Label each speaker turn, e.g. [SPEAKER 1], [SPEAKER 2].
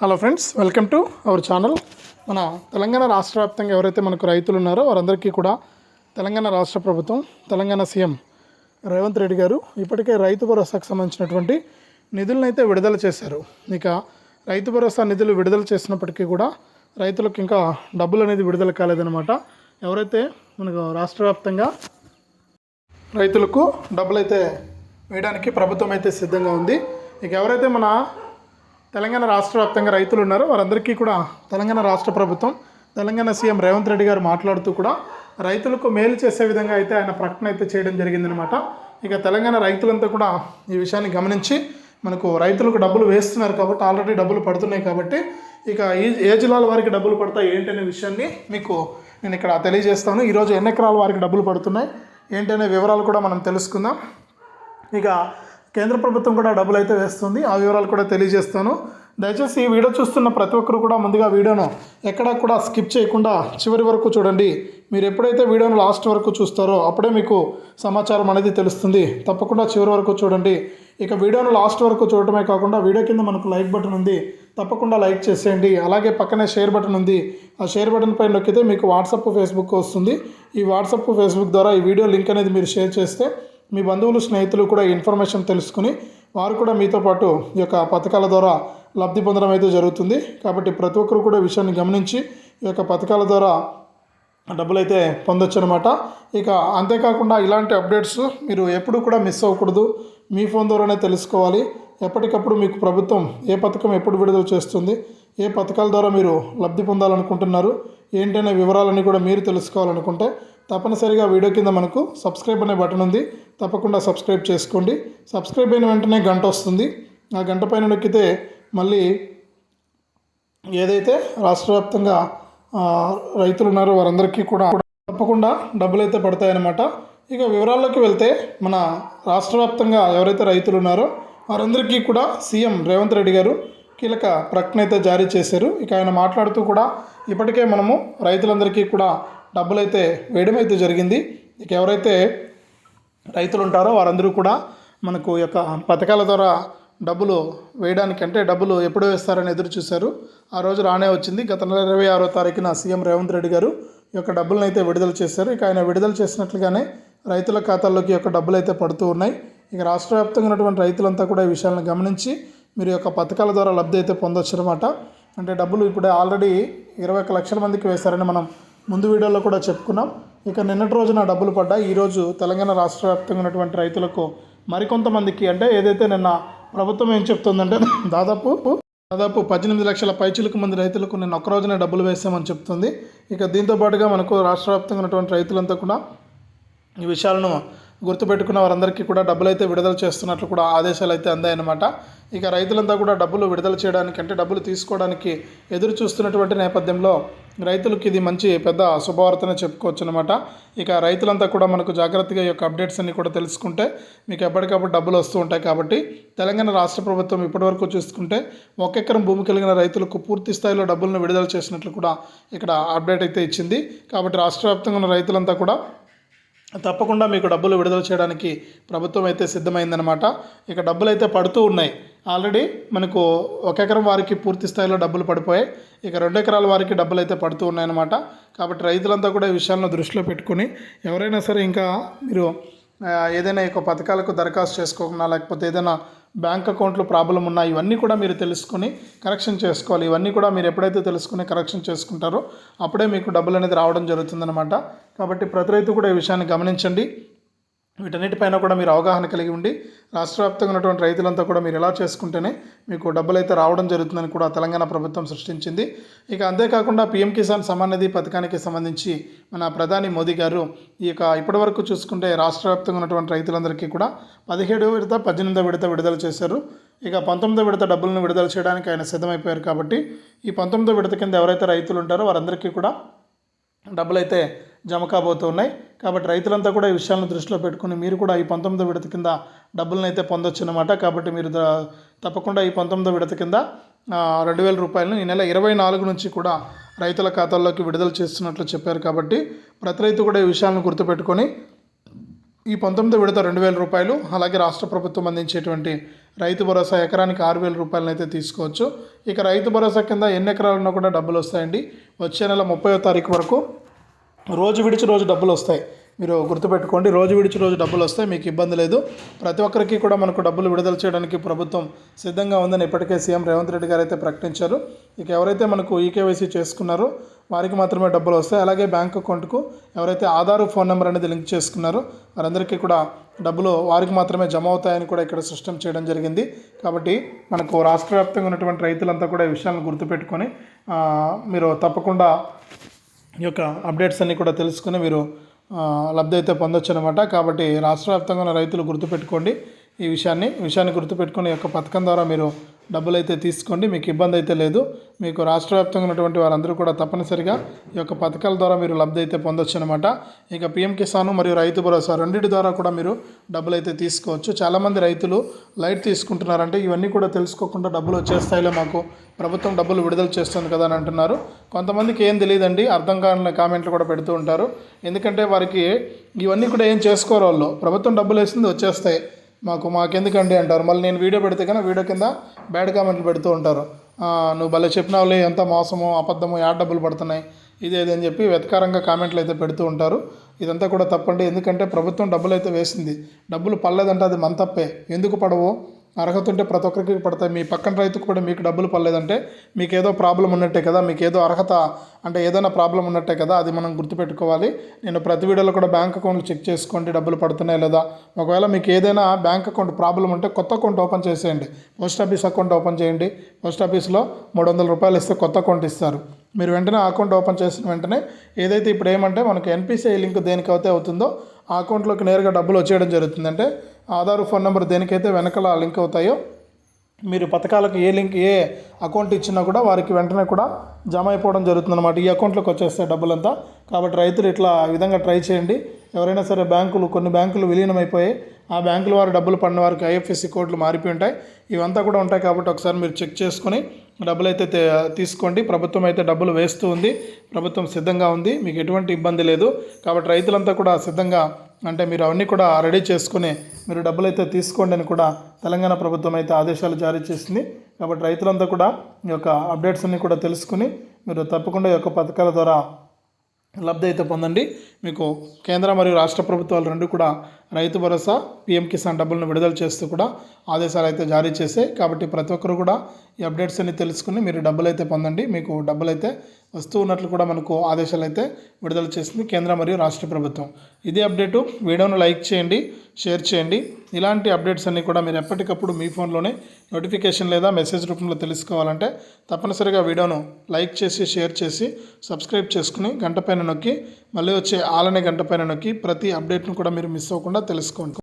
[SPEAKER 1] Hello friends welcome to our channel మన తెలంగాణ రాష్ట్ర వ్యాప్తంగా ఎవరైతే మనకు రైతులు ఉన్నారో వారందరికీ కూడా తెలంగాణ రాష్ట్ర ప్రభుత్వం తెలంగాణ సీఎం రేవంత్ రెడ్డి గారు ఇప్పటికే రైతు భరోసాకు సంబంధించినటువంటి నిధులను అయితే విడుదల చేశారు. ఇక రైతు భరోసా నిధులు విడుదల చేసినప్పటికీ కూడా రైతులకు ఇంకా డబ్బులు అనేది విడుదల కాలేదన్నమాట. ఎవరైతే మనకు రాష్ట్ర వ్యాప్తంగా రైతులకు డబ్బులు అయితే వేయడానికి ప్రభుత్వం అయితే సిద్ధంగా ఉంది. ఇక ఎవరైతే మన తెలంగాణ రాష్ట్ర వ్యాప్తంగా రైతులు ఉన్నారు. వారందరికీ కూడా తెలంగాణ రాష్ట్ర ప్రభుత్వం తెలంగాణ సీఎం రేవంత్ రెడ్డి గారు మాట్లాడుతూ కూడా రైతులకు మేలు చేసే విధంగా అయితే ఆయన ప్రకటన అయితే చేయడం జరిగిందనమాట ఇక తెలంగాణ రైతులంతా కూడా ఈ విషయాన్ని గమనించి మనకు రైతులకు డబ్బులు వేస్తున్నారు కాబట్టి ఆల్రెడీ డబ్బులు పడుతున్నాయి కాబట్టి ఇక ఈ ఏ జిల్లాల వారికి డబ్బులు పడతాయి ఏంటనే విషయాన్ని మీకు నేను ఇక్కడ తెలియజేస్తాను. ఈరోజు ఎన్ని ఎకరాల వారికి డబ్బులు పడుతున్నాయి ఏంటనే వివరాలు కూడా మనం తెలుసుకుందాం. ఇక కేంద్ర ప్రభుత్వం కూడా డబ్బులు అయితే వేస్తుంది. ఆ వివరాలు కూడా తెలియజేస్తాను. దయచేసి ఈ వీడియో చూస్తున్న ప్రతి ఒక్కరు కూడా ముందుగా వీడియోను ఎక్కడా కూడా స్కిప్ చేయకుండా చివరి వరకు చూడండి. మీరు ఎప్పుడైతే వీడియోను లాస్ట్ వరకు చూస్తారో అప్పుడే మీకు సమాచారం అనేది తెలుస్తుంది. తప్పకుండా చివరి వరకు చూడండి. ఇక వీడియోను లాస్ట్ వరకు చూడటమే కాకుండా వీడియో కింద మనకు లైక్ బటన్ ఉంది. తప్పకుండా లైక్ చేసేయండి. అలాగే పక్కనే షేర్ బటన్ ఉంది. ఆ షేర్ బటన్ పైన నొక్కితే మీకు వాట్సాప్ ఫేస్బుక్ వస్తుంది. ఈ వాట్సాప్ ఫేస్బుక్ ద్వారా ఈ వీడియో లింక్ అనేది మీరు షేర్ చేస్తే మీ బంధువులు స్నేహితులు కూడా ఇన్ఫర్మేషన్ తెలుసుకుని వారు కూడా మీతో పాటు ఈ యొక్క పథకాల ద్వారా లబ్ధి పొందడం అయితే జరుగుతుంది. కాబట్టి ప్రతి ఒక్కరు కూడా విషయాన్ని గమనించి ఈ యొక్క పథకాల ద్వారా డబ్బులు అయితే పొందొచ్చు అనమాట ఇక అంతేకాకుండా ఇలాంటి అప్డేట్స్ మీరు ఎప్పుడు కూడా మిస్ అవ్వకూడదు. మీ ఫోన్ ద్వారానే తెలుసుకోవాలి. ఎప్పటికప్పుడు మీకు ప్రభుత్వం ఏ పథకం ఎప్పుడు విడుదల చేస్తుంది ఏ పథకాల ద్వారా మీరు లబ్ధి పొందాలనుకుంటున్నారు ఏంటనే వివరాలన్నీ కూడా మీరు తెలుసుకోవాలనుకుంటే తప్పనిసరిగా వీడియో కింద మనకు సబ్స్క్రైబ్ అనే బటన్ ఉంది. తప్పకుండా సబ్స్క్రైబ్ చేసుకోండి. సబ్స్క్రైబ్ అయిన వెంటనే గంట వస్తుంది. ఆ గంట పైన నొక్కితే మళ్ళీ ఏదైతే రాష్ట్ర వ్యాప్తంగా రైతులు ఉన్నారో వారందరికీ కూడా తప్పకుండా డబ్బులు అయితే పడతాయన్నమాట. ఇక వివరాల్లోకి వెళ్తే మన రాష్ట్ర వ్యాప్తంగా ఎవరైతే రైతులు ఉన్నారో వారందరికీ కూడా సీఎం రేవంత్ రెడ్డి గారు కీలక ప్రకటన అయితే జారీ చేశారు. ఇక ఆయన మాట్లాడుతూ కూడా ఇప్పటికే మనము రైతులందరికీ కూడా డబ్బులు అయితే వేయడం అయితే జరిగింది. ఇక ఎవరైతే రైతులు ఉంటారో వారందరూ కూడా మనకు ఈ యొక్క పథకాల ద్వారా డబ్బులు వేయడానికి అంటే డబ్బులు ఎప్పుడు వేస్తారని ఎదురు చూశారు. ఆ రోజు రానే వచ్చింది. గత నెల ఇరవై ఆరో తారీఖున సీఎం రేవంత్ రెడ్డి గారు ఈ యొక్క డబ్బులను అయితే విడుదల చేశారు. ఇక ఆయన విడుదల చేసినట్లుగానే రైతుల ఖాతాల్లోకి యొక్క డబ్బులు అయితే పడుతూ ఉన్నాయి. ఇక రాష్ట్ర వ్యాప్తంగా ఉన్నటువంటి రైతులంతా కూడా ఈ విషయాలను గమనించి మీరు యొక్క పథకాల ద్వారా లబ్ధి అయితే పొందొచ్చు అనమాట అంటే డబ్బులు ఇప్పుడు ఆల్రెడీ ఇరవై ఒక్క లక్షల మందికి వేశారని మనం ముందు వీడియోలో కూడా చెప్పుకున్నాం. ఇక నిన్నటి రోజున డబ్బులు పడ్డా. ఈరోజు తెలంగాణ రాష్ట్ర వ్యాప్తంగా ఉన్నటువంటి రైతులకు మరికొంతమందికి అంటే ఏదైతే నిన్న ప్రభుత్వం ఏం చెప్తుందంటే దాదాపు దాదాపు పద్దెనిమిది లక్షల పైచిలకు మంది రైతులకు నిన్న ఒక్క రోజునే డబ్బులు వేసామని చెప్తుంది. ఇక దీంతో పాటుగా మనకు రాష్ట్ర వ్యాప్తంగా ఉన్నటువంటి రైతులంతా కూడా ఈ విషయాలను గుర్తుపెట్టుకున్న వారందరికీ కూడా డబ్బులు అయితే విడుదల చేస్తున్నట్లు కూడా ఆదేశాలు అయితే అందాయన్నమాట. ఇక రైతులంతా కూడా డబ్బులు విడుదల చేయడానికి అంటే డబ్బులు తీసుకోవడానికి ఎదురు చూస్తున్నటువంటి నేపథ్యంలో రైతులకు ఇది మంచి పెద్ద శుభవార్తనే చెప్పుకోవచ్చు అనమాట ఇక రైతులంతా కూడా మనకు జాగ్రత్తగా ఈ యొక్క అప్డేట్స్ అన్ని కూడా తెలుసుకుంటే మీకు ఎప్పటికప్పుడు డబ్బులు వస్తూ ఉంటాయి కాబట్టి తెలంగాణ రాష్ట్ర ప్రభుత్వం ఇప్పటివరకు చూసుకుంటే ఒక ఎకరం భూమి కలిగిన రైతులకు పూర్తి స్థాయిలో డబ్బులను విడుదల చేసినట్లు కూడా ఇక్కడ అప్డేట్ అయితే ఇచ్చింది. కాబట్టి రాష్ట్ర వ్యాప్తంగా ఉన్న రైతులంతా కూడా తప్పకుండా మీకు డబ్బులు విడుదల చేయడానికి ప్రభుత్వం అయితే సిద్ధమైందనమాట ఇక డబ్బులు అయితే పడుతూ ఉన్నాయి. ఆల్రెడీ మనకు ఒక ఎకరం వారికి పూర్తి స్థాయిలో డబ్బులు పడిపోయాయి. ఇక రెండు ఎకరాల వారికి డబ్బులు అయితే పడుతూ ఉన్నాయన్నమాట. కాబట్టి రైతులంతా కూడా ఈ విషయాలను దృష్టిలో పెట్టుకొని ఎవరైనా సరే ఇంకా మీరు ఏదైనా ఈ యొక్క పథకాలకు దరఖాస్తు చేసుకోకుండా లేకపోతే ఏదైనా బ్యాంక్ అకౌంట్లో ప్రాబ్లం ఉన్నా ఇవన్నీ కూడా మీరు తెలుసుకొని కరెక్షన్ చేసుకోవాలి. ఇవన్నీ కూడా మీరు ఎప్పుడైతే తెలుసుకుని కరెక్షన్ చేసుకుంటారో అప్పుడే మీకు డబ్బులు అనేది రావడం జరుగుతుందన్నమాట. కాబట్టి ప్రతి రైతు కూడా ఈ విషయాన్ని గమనించండి. వీటన్నిటిపైన కూడా మీరు అవగాహన కలిగి ఉండి రాష్ట్ర వ్యాప్తంగా ఉన్నటువంటి రైతులంతా కూడా మీరు ఎలా చేసుకుంటేనే మీకు డబ్బులు అయితే రావడం జరుగుతుందని కూడా తెలంగాణ ప్రభుత్వం సృష్టించింది. ఇక అంతేకాకుండా పీఎం కిసాన్ సమాన్ నిధి పథకానికి సంబంధించి మన ప్రధాని మోదీ గారు ఈ యొక్క ఇప్పటివరకు చూసుకుంటే రాష్ట్ర వ్యాప్తంగా ఉన్నటువంటి రైతులందరికీ కూడా పదిహేడు విడత పద్దెనిమిదో విడత విడుదల చేశారు. ఇక పంతొమ్మిదో విడత డబ్బులను విడుదల చేయడానికి ఆయన సిద్ధమైపోయారు కాబట్టి ఈ పంతొమ్మిదో విడత కింద ఎవరైతే రైతులు ఉంటారో వారందరికీ కూడా డబ్బులైతే జమ కాబోతున్నాయి కాబట్టి రైతులంతా కూడా ఈ విషయాలను దృష్టిలో పెట్టుకుని మీరు కూడా ఈ పంతొమ్మిదో విడత కింద డబ్బులను అయితే పొందొచ్చు అనమాట కాబట్టి మీరు తప్పకుండా ఈ పంతొమ్మిదో విడత కింద రెండు వేల రూపాయలను ఈ నెల ఇరవై నాలుగు నుంచి కూడా రైతుల ఖాతాల్లోకి విడుదల చేస్తున్నట్లు చెప్పారు. కాబట్టి ప్రతి రైతు కూడా ఈ విషయాలను గుర్తుపెట్టుకొని ఈ పంతొమ్మిది విడత రెండు వేల రూపాయలు అలాగే రాష్ట్ర ప్రభుత్వం అందించేటువంటి రైతు భరోసా ఎకరానికి ఆరు వేల రూపాయలను అయితే తీసుకోవచ్చు. ఇక రైతు భరోసా కింద ఎన్ని ఎకరాలున్నా కూడా డబ్బులు వస్తాయండి. వచ్చే నెల ముప్పై తారీఖు వరకు రోజు విడిచి రోజు డబ్బులు వస్తాయి. మీరు గుర్తుపెట్టుకోండి రోజు విడిచి రోజు డబ్బులు వస్తాయి మీకు ఇబ్బంది లేదు. ప్రతి ఒక్కరికి కూడా మనకు డబ్బులు విడుదల చేయడానికి ప్రభుత్వం సిద్ధంగా ఉందని ఇప్పటికే సీఎం రేవంత్ రెడ్డి గారు అయితే ప్రకటించారు. ఇక ఎవరైతే మనకు ఈకేవైసీ చేసుకున్నారో వారికి మాత్రమే డబ్బులు వస్తాయి. అలాగే బ్యాంక్ అకౌంట్కు ఎవరైతే ఆధార్ ఫోన్ నెంబర్ అనేది లింక్ చేసుకున్నారో వారందరికీ కూడా డబ్బులు వారికి మాత్రమే జమ అవుతాయని కూడా ఇక్కడ సిస్టమ్ చేయడం జరిగింది. కాబట్టి మనకు రాష్ట్ర వ్యాప్తంగా ఉన్నటువంటి రైతులంతా కూడా ఈ విషయాలను గుర్తుపెట్టుకొని మీరు తప్పకుండా యొక్క అప్డేట్స్ అన్నీ కూడా తెలుసుకుని మీరు లబ్ధి అయితే పొందొచ్చు అనమాట కాబట్టి రాష్ట్ర వ్యాప్తంగా ఉన్న రైతులు గుర్తుపెట్టుకోండి ఈ విషయాన్ని. విషయాన్ని గుర్తుపెట్టుకుని ఈ యొక్క పథకం ద్వారా మీరు డబ్బులు అయితే తీసుకోండి మీకు ఇబ్బంది అయితే లేదు. మీకు రాష్ట్ర వ్యాప్తంగా ఉన్నటువంటి వారందరూ కూడా తప్పనిసరిగా ఈ యొక్క పథకాల ద్వారా మీరు లబ్ధి అయితే పొందొచ్చు అనమాట ఇక పిఎం కిసాన్ మరియు రైతు భరోసా రెండింటి ద్వారా కూడా మీరు డబ్బులు అయితే తీసుకోవచ్చు. చాలామంది రైతులు లైట్ తీసుకుంటున్నారంటే ఇవన్నీ కూడా తెలుసుకోకుండా డబ్బులు వచ్చేస్తాయిలే మాకు ప్రభుత్వం డబ్బులు విడుదల చేస్తుంది కదా అని అంటున్నారు. కొంతమందికి ఏం తెలియదండి అర్థం కాని కామెంట్లు కూడా పెడుతూ ఉంటారు. ఎందుకంటే వారికి ఇవన్నీ కూడా ఏం చేసుకోరు వాళ్ళు. ప్రభుత్వం డబ్బులు వేసింది వచ్చేస్తాయి. మాకు మాకెందుకండి అంటారు. మళ్ళీ నేను వీడియో పెడితే కన్నా వీడియో కింద బ్యాడ్ కామెంట్లు పెడుతూ ఉంటారు. నువ్వు భలే చెప్పినావులే ఎంత మోసము అబద్ధము యాడ్ డబ్బులు పడుతున్నాయి ఇదేది అని చెప్పి వెతకారంగా కామెంట్లు అయితే పెడుతూ ఉంటారు. ఇదంతా కూడా తప్పండి. ఎందుకంటే ప్రభుత్వం డబ్బులు అయితే వేసింది. డబ్బులు పడలేదంటే అది మన తప్పే. ఎందుకు పడవు? అర్హత ఉంటే ప్రతి ఒక్కరికి పడతాయి. మీ పక్కన రైతుకు కూడా మీకు డబ్బులు పడలేదంటే మీకు ఏదో ప్రాబ్లం ఉన్నట్టే కదా మీకు ఏదో అర్హత అంటే ఏదైనా ప్రాబ్లం ఉన్నట్టే కదా అది మనం గుర్తుపెట్టుకోవాలి. నేను ప్రతి వీడియోలో కూడా బ్యాంక్ అకౌంట్లు చెక్ చేసుకోండి డబ్బులు పడుతున్నాయి లేదా. ఒకవేళ మీకు ఏదైనా బ్యాంక్ అకౌంట్ ప్రాబ్లం ఉంటే కొత్త అకౌంట్ ఓపెన్ చేసేయండి. పోస్ట్ ఆఫీస్ అకౌంట్ ఓపెన్ చేయండి. పోస్ట్ ఆఫీస్లో మూడు వందల రూపాయలు ఇస్తే కొత్త అకౌంట్ ఇస్తారు. మీరు వెంటనే అకౌంట్ ఓపెన్ చేసిన వెంటనే ఏదైతే ఇప్పుడు ఏమంటే మనకు ఎన్పిసిఐ లింక్ దేనికైతే అవుతుందో ఆ అకౌంట్లోకి నేరుగా డబ్బులు వచ్చేయడం జరుగుతుంది. అంటే ఆధార్ ఫోన్ నెంబర్ దేనికైతే వెనకాల లింక్ అవుతాయో మీరు పథకాలకు ఏ లింక్ ఏ అకౌంట్ ఇచ్చినా కూడా వారికి వెంటనే కూడా జమ అయిపోవడం జరుగుతుందన్నమాట. ఈ అకౌంట్లోకి వచ్చేస్తే డబ్బులంతా. కాబట్టి రైతులు ఇట్లా విధంగా ట్రై చేయండి. ఎవరైనా సరే బ్యాంకులు కొన్ని బ్యాంకులు విలీనమైపోయి ఆ బ్యాంకుల వారు డబ్బులు పడిన వారికి ఐఎఫ్ఎస్సి కోడ్లు మారిపోయి ఉంటాయి. ఇవంతా కూడా ఉంటాయి కాబట్టి ఒకసారి మీరు చెక్ చేసుకొని డబ్బులు అయితే తీసుకోండి. ప్రభుత్వం అయితే డబ్బులు వేస్తూ ఉంది. ప్రభుత్వం సిద్ధంగా ఉంది. మీకు ఎటువంటి ఇబ్బంది లేదు. కాబట్టి రైతులంతా కూడా సిద్ధంగా అంటే మీరు అవన్నీ కూడా రెడీ చేసుకుని మీరు డబ్బులు అయితే తీసుకోండి అని కూడా తెలంగాణ ప్రభుత్వం అయితే ఆదేశాలు జారీ చేసింది. కాబట్టి రైతులంతా కూడా ఈ యొక్క అప్డేట్స్ అన్ని కూడా తెలుసుకుని మీరు తప్పకుండా ఈ యొక్క పథకాల ద్వారా లబ్ధి అయితే పొందండి. మీకు కేంద్ర మరియు రాష్ట్ర ప్రభుత్వాలు రెండు కూడా రైతు భరోసా పిఎం కిసాన్ డబ్బులను విడుదల చేస్తూ కూడా ఆదేశాలు అయితే జారీ చేశాయి కాబట్టి ప్రతి ఒక్కరు కూడా ఈ అప్డేట్స్ అన్ని తెలుసుకుని మీరు డబ్బులు అయితే పొందండి. మీకు డబ్బులు అయితే వస్తూ ఉన్నట్లు కూడా మనకు ఆదేశాలు అయితే విడుదల చేసింది కేంద్ర మరియు రాష్ట్ర ప్రభుత్వం. ఇదే అప్డేటు. వీడియోను లైక్ చేయండి షేర్ చేయండి. ఇలాంటి అప్డేట్స్ అన్నీ కూడా మీరు ఎప్పటికప్పుడు మీ ఫోన్లోనే నోటిఫికేషన్ లేదా మెసేజ్ రూపంలో తెలుసుకోవాలంటే తప్పనిసరిగా వీడియోను లైక్ చేసి షేర్ చేసి సబ్స్క్రైబ్ చేసుకుని గంట పైన నొక్కి మళ్ళీ వచ్చే ఆలనే గంట పైన నొక్కి ప్రతి అప్డేట్ను కూడా మీరు మిస్ అవ్వకుండా తెలుసుకోండి.